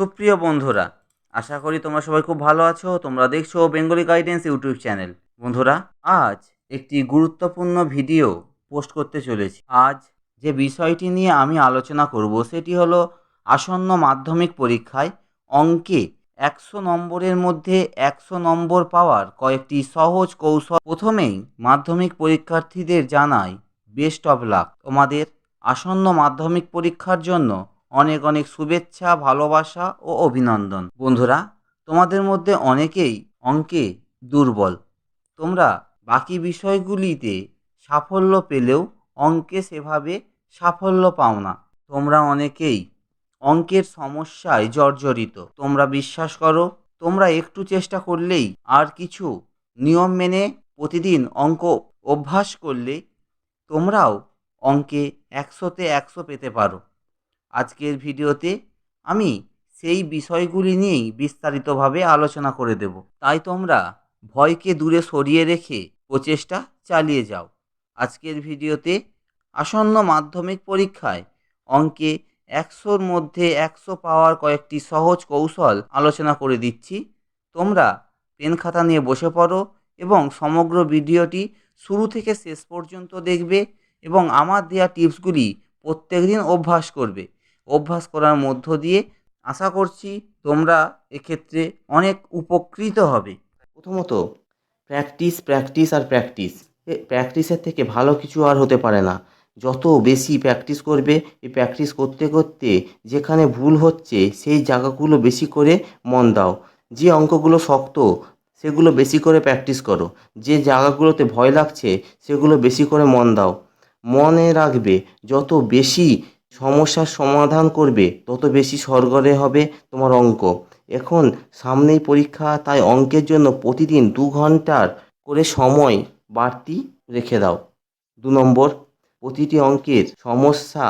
সুপ্রিয় বন্ধুরা, আশা করি তোমরা সবাই খুব ভালো আছো। তোমরা দেখছ বেঙ্গলি গাইডেন্স ইউটিউব চ্যানেল। বন্ধুরা, আজ একটি গুরুত্বপূর্ণ ভিডিও পোস্ট করতে চলেছি। আজ যে বিষয়টি নিয়ে আমি আলোচনা করব, সেটি হলো আসন্ন মাধ্যমিক পরীক্ষায় অঙ্কে একশো নম্বরের মধ্যে একশো নম্বর পাওয়ার কয়েকটি সহজ কৌশল। প্রথমেই মাধ্যমিক পরীক্ষার্থীদের জানাই বেস্ট অফ লাক। তোমাদের আসন্ন মাধ্যমিক পরীক্ষার জন্য অনেক অনেক শুভেচ্ছা, ভালোবাসা ও অভিনন্দন। বন্ধুরা, তোমাদের মধ্যে অনেকেই অঙ্কে দুর্বল। তোমরা বাকি বিষয়গুলিতে সাফল্য পেলেও অঙ্কে সেভাবে সাফল্য পাও না। তোমরা অনেকেই অঙ্কের সমস্যায় জর্জরিত। তোমরা বিশ্বাস করো, তোমরা একটু চেষ্টা করলেই আর কিছু নিয়ম মেনে প্রতিদিন অঙ্ক অভ্যাস করলে তোমরাও অঙ্কে একশোতে একশো পেতে পারো। আজকের ভিডিওতে আমি সেই বিষয়গুলি নিয়েই বিস্তারিতভাবে আলোচনা করে দেব। তাই তোমরা ভয়কে দূরে সরিয়ে রেখে প্রচেষ্টা চালিয়ে যাও। আজকের ভিডিওতে আসন্ন মাধ্যমিক পরীক্ষায় অঙ্কে একশোর মধ্যে একশো পাওয়ার কয়েকটি সহজ কৌশল আলোচনা করে দিচ্ছি। তোমরা পেন খাতা নিয়ে বসে পড়ো এবং সমগ্র ভিডিওটি শুরু থেকে শেষ পর্যন্ত দেখবে এবং আমার দেওয়া টিপসগুলি প্রত্যেক দিন অভ্যাস করবে। অভ্যাস করার মধ্য দিয়ে আশা করছি তোমরা এক্ষেত্রে অনেক উপকৃত হবে। প্রথমত প্র্যাকটিস প্র্যাকটিস আর প্র্যাকটিস প্র্যাকটিসের থেকে ভালো কিছু আর হতে পারে না। যত বেশি প্র্যাকটিস করবে এই প্র্যাকটিস করতে করতে যেখানে ভুল হচ্ছে, সেই জায়গাগুলো বেশি করে মন দাও। যে অঙ্কগুলো শক্ত, সেগুলো বেশি করে প্র্যাকটিস করো। যে জায়গাগুলোতে ভয় লাগছে, সেগুলো বেশি করে মন দাও। মনে রাখবে, যত বেশি সমস্যার সমাধান করবে, তত বেশি সরগরে হবে তোমার অঙ্ক। এখন সামনেই পরীক্ষা, তাই অঙ্কের জন্য প্রতিদিন দু ঘণ্টার করে সময় বাড়তি রেখে দাও। দু নম্বর, প্রতিটি অঙ্কের সমস্যা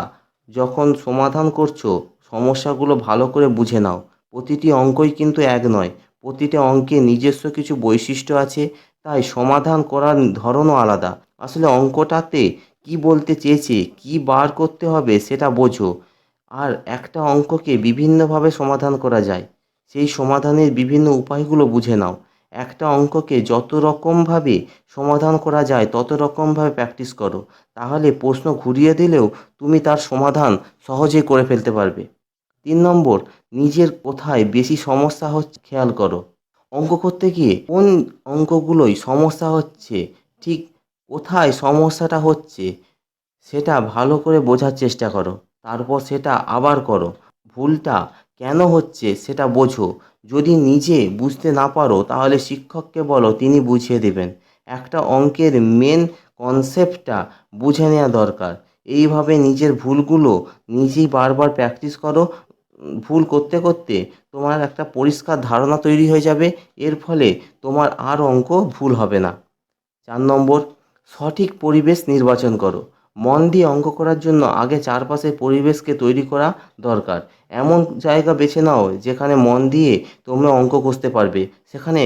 যখন সমাধান করছ, সমস্যাগুলো ভালো করে বুঝে নাও। প্রতিটি অঙ্কই কিন্তু এক নয়, প্রতিটা অঙ্কে নিজস্ব কিছু বৈশিষ্ট্য আছে, তাই সমাধান করার ধরনও আলাদা। আসলে অঙ্কটাতে কি বলতে চেয়েছে, কি বার করতে হবে সেটা বোঝো। আর একটা অঙ্ককে বিভিন্নভাবে সমাধান করা যায়। সেই সমাধানের বিভিন্ন উপায়গুলো বুঝে নাও। একটা অঙ্ককে যত রকমভাবে সমাধান করা যায়, তত রকমভাবে প্র্যাকটিস করো। তাহলে প্রশ্ন ঘুরিয়ে দিলেও তুমি তার সমাধান সহজেই করে ফেলতে পারবে। তিন নম্বর, নিজের কোথায় বেশি সমস্যা হচ্ছে খেয়াল করো। অঙ্ক করতে গিয়ে কোন অঙ্কগুলোই সমস্যা হচ্ছে, ঠিক কোথায় সমস্যাটা হচ্ছে, সেটা ভালো করে বোঝার চেষ্টা করো। তারপর সেটা আবার করো। ভুলটা কেন হচ্ছে সেটা বোঝো। যদি নিজে বুঝতে না পারো, তাহলে শিক্ষককে বলো, তিনি বুঝিয়ে দেবেন। একটা অঙ্কের মেন কনসেপ্টটা বুঝে নেওয়া দরকার। এইভাবে নিজের ভুলগুলো নিজেই বারবার প্র্যাকটিস করো। ভুল করতে করতে তোমার একটা পরিষ্কার ধারণা তৈরি হয়ে যাবে। এর ফলে তোমার আর অঙ্ক ভুল হবে না। চার নম্বর সঠিক পরিবেশ নির্বাচন করো। মন দিয়ে অঙ্ক করার জন্য আগে চারপাশের পরিবেশকে তৈরি করা দরকার। এমন জায়গা বেছে নাও যেখানে মন দিয়ে তোমরা অঙ্ক কষতে পারবে। সেখানে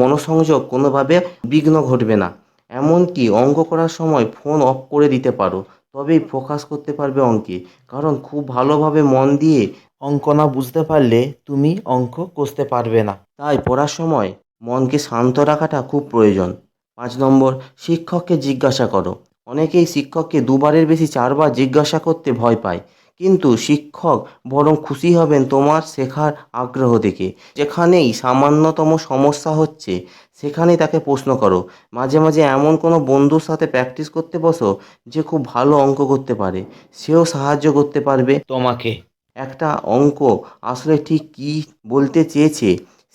মনোসংযোগ কোনোভাবে বিঘ্ন ঘটবে না। এমনকি অঙ্ক করার সময় ফোন অফ করে দিতে পারো, তবেই ফোকাস করতে পারবে অঙ্কে। কারণ খুব ভালোভাবে মন দিয়ে অঙ্ক না বুঝতে পারলে তুমি অঙ্ক কষতে পারবে না। তাই পড়ার সময় মনকে শান্ত রাখাটা খুব প্রয়োজন। পাঁচ নম্বর শিক্ষককে জিজ্ঞাসা করো। অনেকেই শিক্ষককে দুবারের বেশি চারবার জিজ্ঞাসা করতে ভয় পায়। কিন্তু শিক্ষক বরং খুশি হবেন তোমার শেখার আগ্রহ দেখে। যেখানেই সামান্যতম সমস্যা হচ্ছে সেখানেই তাকে প্রশ্ন করো। মাঝে মাঝে এমন কোনো বন্ধুর সাথে প্র্যাকটিস করতে বসো যে খুব ভালো অঙ্ক করতে পারে। সেও সাহায্য করতে পারবে। তোমাকে। একটা অঙ্ক আসলে ঠিক কী বলতে চেয়েছে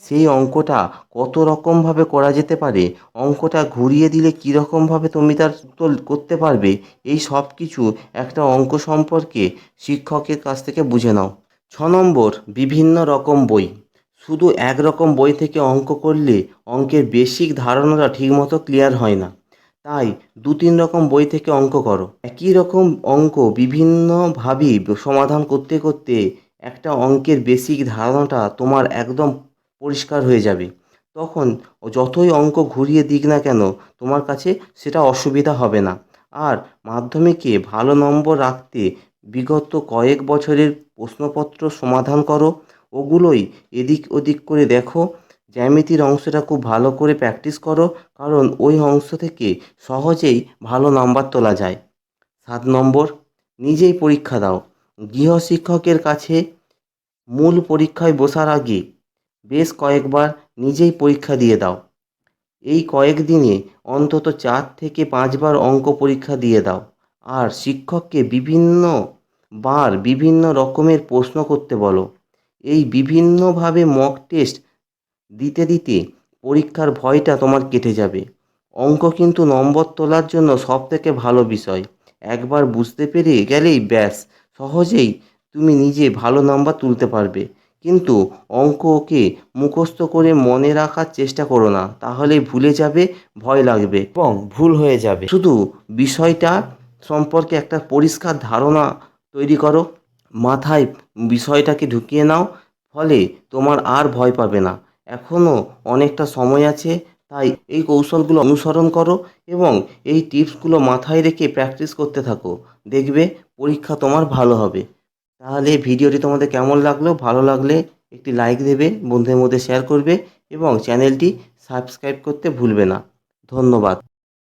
সেই অঙ্কটা কত রকমভাবে করা যেতে পারে? অঙ্কটা ঘুরিয়ে দিলে কীরকমভাবে তুমি তার উত্তর করতে পারবে? এই সব কিছু একটা অঙ্ক সম্পর্কে শিক্ষকের কাছ থেকে বুঝে নাও। ছ নম্বর, বিভিন্ন রকম বই। শুধু একরকম বই থেকে অঙ্ক করলে অঙ্কের বেসিক ধারণাটা ঠিকমতো ক্লিয়ার হয় না। তাই দু তিন রকম বই থেকে অঙ্ক করো। একই রকম অঙ্ক বিভিন্নভাবে সমাধান করতে করতে একটা অঙ্কের বেসিক ধারণাটা তোমার একদম পরিষ্কার হয়ে যাবে। তখন যতই অঙ্ক ঘুরিয়ে দিক না কেন, তোমার কাছে সেটা অসুবিধা হবে না। আর মাধ্যমিকে ভালো নম্বর রাখতে বিগত কয়েক বছরের প্রশ্নপত্র সমাধান করো। ওগুলোই এদিক ওদিক করে দেখো। জ্যামিতির অংশটা খুব ভালো করে প্র্যাকটিস করো, কারণ ওই অংশ থেকে সহজেই ভালো নাম্বার তোলা যায়। সাত নম্বর, নিজেই পরীক্ষা দাও। গৃহশিক্ষকের কাছে মূল পরীক্ষায় বসার আগে বেশ কয়েকবার নিজেই পরীক্ষা দিয়ে দাও। এই কয়েকদিনে অন্তত চার থেকে পাঁচবার অঙ্ক পরীক্ষা দিয়ে দাও আর শিক্ষককে বিভিন্ন বার বিভিন্ন রকমের প্রশ্ন করতে বলো। এই বিভিন্নভাবে মক টেস্ট দিতে দিতে পরীক্ষার ভয়টা তোমার কেটে যাবে। অঙ্ক কিন্তু নম্বর তোলার জন্য সবথেকে ভালো বিষয়। একবার বুঝতে পেরে গেলেই ব্যাস, সহজেই তুমি নিজে ভালো নাম্বার তুলতে পারবে। কিন্তু অঙ্ককে মুখস্থ করে মনে রাখার চেষ্টা করো না তাহলে ভুলে যাবে, ভয় লাগবে এবং ভুল হয়ে যাবে। শুধু বিষয়টা সম্পর্কে একটা পরিষ্কার ধারণা তৈরি করো, মাথায় বিষয়টাকে ঢুকিয়ে নাও, ফলে তোমার আর ভয় পাবে না। এখনও অনেকটা সময় আছে, তাই এই কৌশলগুলো অনুসরণ করো এবং এই টিপসগুলো মাথায় রেখে প্র্যাকটিস করতে থাকো। দেখবে পরীক্ষা তোমার ভালো হবে। তাহলে ভিডিওটি তোমাদের কেমন লাগল? ভালো লাগলে একটি লাইক দেবে, বন্ধুদের মধ্যে শেয়ার করবে এবং চ্যানেলটি সাবস্ক্রাইব করতে ভুলবে না। ধন্যবাদ।